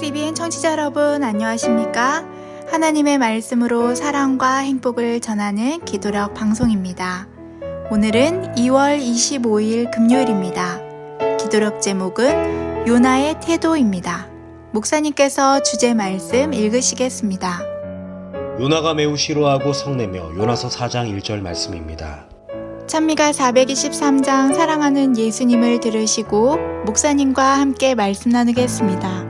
CBN 청취자 여러분 안녕하십니까? 하나님의 말씀으로 사랑과 행복을 전하는 기도력 방송입니다. 오늘은 2월 25일 금요일입니다. 기도력 제목은 요나의 태도입니다. 목사님께서 주제 말씀 읽으시겠습니다. 요나가 매우 싫어하고 성내며 요나서 4장 1절 말씀입니다. 찬미가 423장 사랑하는 예수님을 들으시고 목사님과 함께 말씀 나누겠습니다.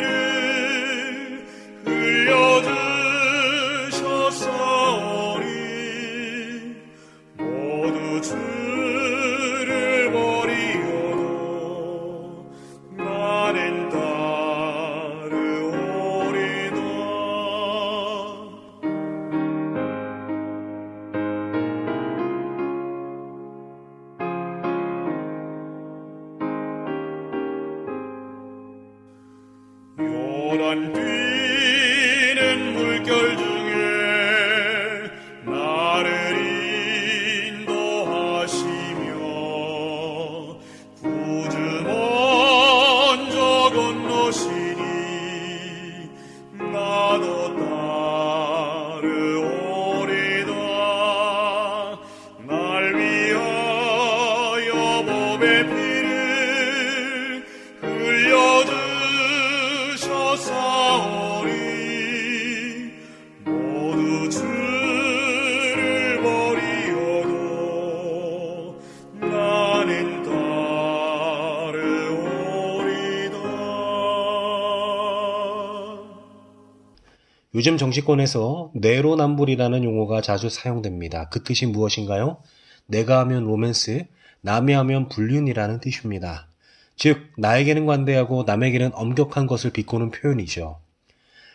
gördüm. 요즘 정치권에서 내로남불이라는 용어가 자주 사용됩니다. 그 뜻이 무엇인가요? 내가 하면 로맨스, 남이 하면 불륜이라는 뜻입니다. 즉, 나에게는 관대하고 남에게는 엄격한 것을 비꼬는 표현이죠.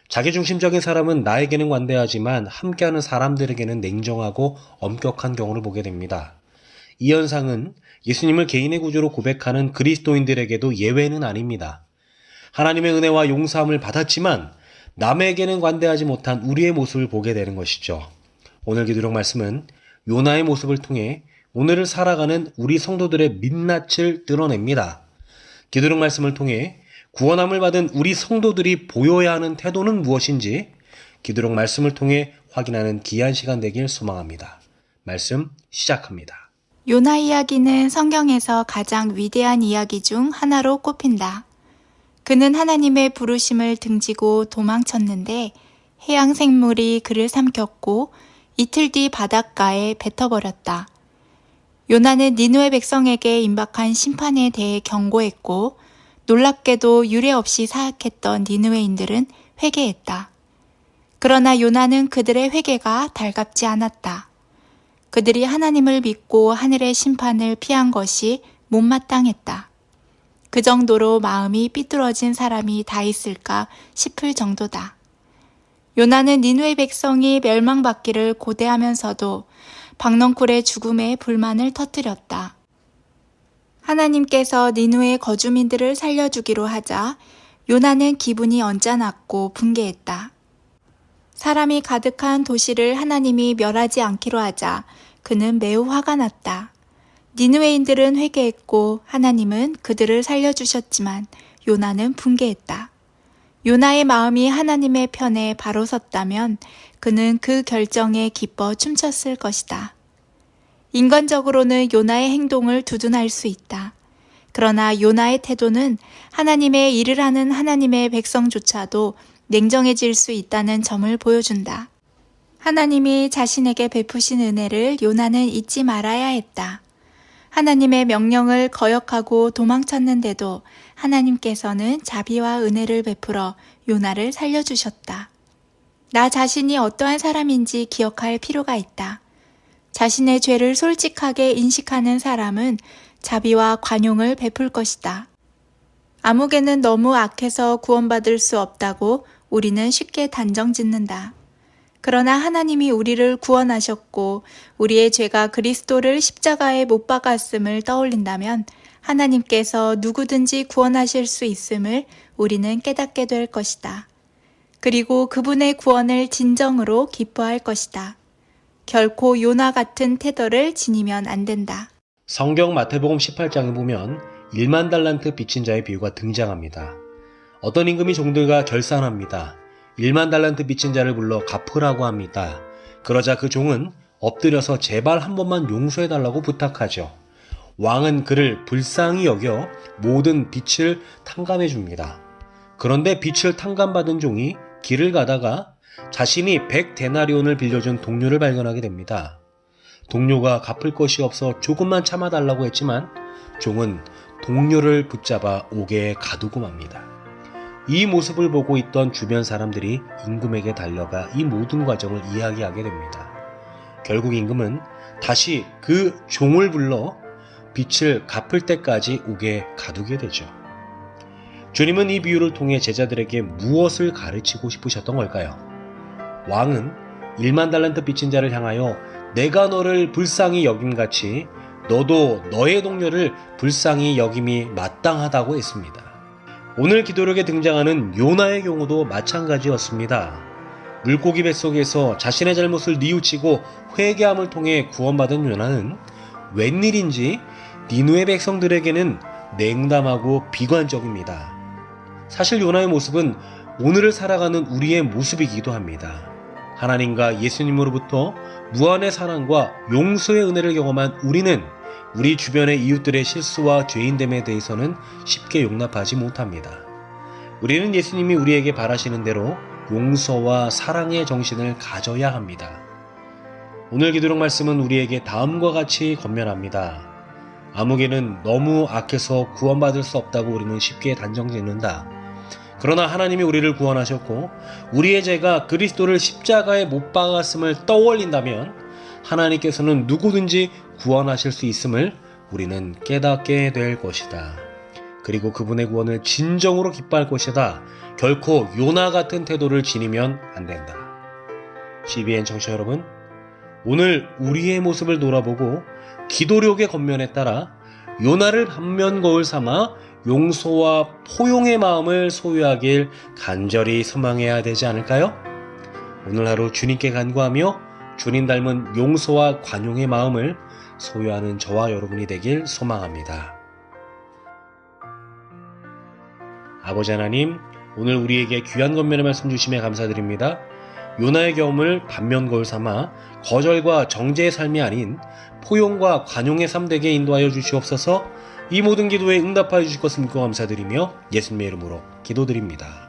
자기중심적인 사람은 나에게는 관대하지만 함께하는 사람들에게는 냉정하고 엄격한 경우를 보게 됩니다. 이 현상은 예수님을 개인의 구주로 고백하는 그리스도인들에게도 예외는 아닙니다. 하나님의 은혜와 용서함을 받았지만 남에게는 관대하지 못한 우리의 모습을 보게 되는 것이죠. 오늘 기도력 말씀은 요나의 모습을 통해 오늘을 살아가는 우리 성도들의 민낯을 드러냅니다. 기도력 말씀을 통해 구원함을 받은 우리 성도들이 보여야 하는 태도는 무엇인지 기도력 말씀을 통해 확인하는 귀한 시간 되길 소망합니다. 말씀 시작합니다. 요나 이야기는 성경에서 가장 위대한 이야기 중 하나로 꼽힌다. 그는 하나님의 부르심을 등지고 도망쳤는데 해양 생물이 그를 삼켰고 이틀 뒤 바닷가에 뱉어버렸다. 요나는 니누의 백성에게 임박한 심판에 대해 경고했고 놀랍게도 유례 없이 사악했던 니누웨인들은 회개했다. 그러나 요나는 그들의 회개가 달갑지 않았다. 그들이 하나님을 믿고 하늘의 심판을 피한 것이 못마땅했다. 그 정도로 마음이 삐뚤어진 사람이 다 있을까 싶을 정도다. 요나는 니누의 백성이 멸망받기를 고대하면서도 박넝쿨의 죽음에 불만을 터뜨렸다. 하나님께서 니누의 거주민들을 살려주기로 하자 요나는 기분이 언짢았고 분개했다. 사람이 가득한 도시를 하나님이 멸하지 않기로 하자 그는 매우 화가 났다. 니누웨인들은 회개했고 하나님은 그들을 살려주셨지만 요나는 분개했다. 요나의 마음이 하나님의 편에 바로 섰다면 그는 그 결정에 기뻐 춤췄을 것이다. 인간적으로는 요나의 행동을 두둔할 수 있다. 그러나 요나의 태도는 하나님의 일을 하는 하나님의 백성조차도 냉정해질 수 있다는 점을 보여준다. 하나님이 자신에게 베푸신 은혜를 요나는 잊지 말아야 했다. 하나님의 명령을 거역하고 도망쳤는데도 하나님께서는 자비와 은혜를 베풀어 요나를 살려주셨다. 나 자신이 어떠한 사람인지 기억할 필요가 있다. 자신의 죄를 솔직하게 인식하는 사람은 자비와 관용을 베풀 것이다. 아무개는 너무 악해서 구원받을 수 없다고 우리는 쉽게 단정 짓는다. 그러나 하나님이 우리를 구원하셨고 우리의 죄가 그리스도를 십자가에 못 박았음을 떠올린다면 하나님께서 누구든지 구원하실 수 있음을 우리는 깨닫게 될 것이다. 그리고 그분의 구원을 진정으로 기뻐할 것이다. 결코 요나 같은 태도를 지니면 안 된다. 성경 마태복음 18장에 보면 1만 달란트 빚진 자의 비유가 등장합니다. 어떤 임금이 종들과 결산합니다. 1만 달란트 빚진 자를 불러 갚으라고 합니다. 그러자 그 종은 엎드려서 제발 한 번만 용서해달라고 부탁하죠. 왕은 그를 불쌍히 여겨 모든 빚을 탕감해 줍니다. 그런데 빚을 탕감받은 종이 길을 가다가 자신이 100데나리온을 빌려준 동료를 발견하게 됩니다. 동료가 갚을 것이 없어 조금만 참아달라고 했지만 종은 동료를 붙잡아 옥에 가두고 맙니다. 이 모습을 보고 있던 주변 사람들이 임금에게 달려가 이 모든 과정을 이야기하게 됩니다. 결국 임금은 다시 그 종을 불러 빚을 갚을 때까지 옥에 가두게 되죠. 주님은 이 비유를 통해 제자들에게 무엇을 가르치고 싶으셨던 걸까요? 왕은 1만 달란트 빚진 자를 향하여 내가 너를 불쌍히 여김같이 너도 너의 동료를 불쌍히 여김이 마땅하다고 했습니다. 오늘 기도록에 등장하는 요나의 경우도 마찬가지였습니다. 물고기 뱃속에서 자신의 잘못을 뉘우치고 회개함을 통해 구원받은 요나는 웬일인지 니누의 백성들에게는 냉담하고 비관적입니다. 사실 요나의 모습은 오늘을 살아가는 우리의 모습이기도 합니다. 하나님과 예수님으로부터 무한의 사랑과 용서의 은혜를 경험한 우리는 우리 주변의 이웃들의 실수와 죄인됨에 대해서는 쉽게 용납하지 못합니다. 우리는 예수님이 우리에게 바라시는 대로 용서와 사랑의 정신을 가져야 합니다. 오늘 기도록 말씀은 우리에게 다음과 같이 건면합니다. 아무개는 너무 악해서 구원받을 수 없다고 우리는 쉽게 단정 짓는다. 그러나 하나님이 우리를 구원하셨고 우리의 죄가 그리스도를 십자가에 못 박았음을 떠올린다면 하나님께서는 누구든지 구원하실 수 있음을 우리는 깨닫게 될 것이다. 그리고 그분의 구원을 진정으로 기뻐할 것이다. 결코 요나 같은 태도를 지니면 안 된다. CBN 청취자 여러분, 오늘 우리의 모습을 돌아보고 기도력의 겉면에 따라 요나를 반면 거울 삼아 용서와 포용의 마음을 소유하길 간절히 소망해야 되지 않을까요? 오늘 하루 주님께 간구하며 주님 닮은 용서와 관용의 마음을 소유하는 저와 여러분이 되길 소망합니다. 아버지 하나님, 오늘 우리에게 귀한 건면의 말씀 주심에 감사드립니다. 요나의 경험을 반면 거울 삼아 거절과 정죄의 삶이 아닌 포용과 관용의 삶 되게 인도하여 주시옵소서 이 모든 기도에 응답하여 주실 것을 믿고 감사드리며 예수님의 이름으로 기도드립니다.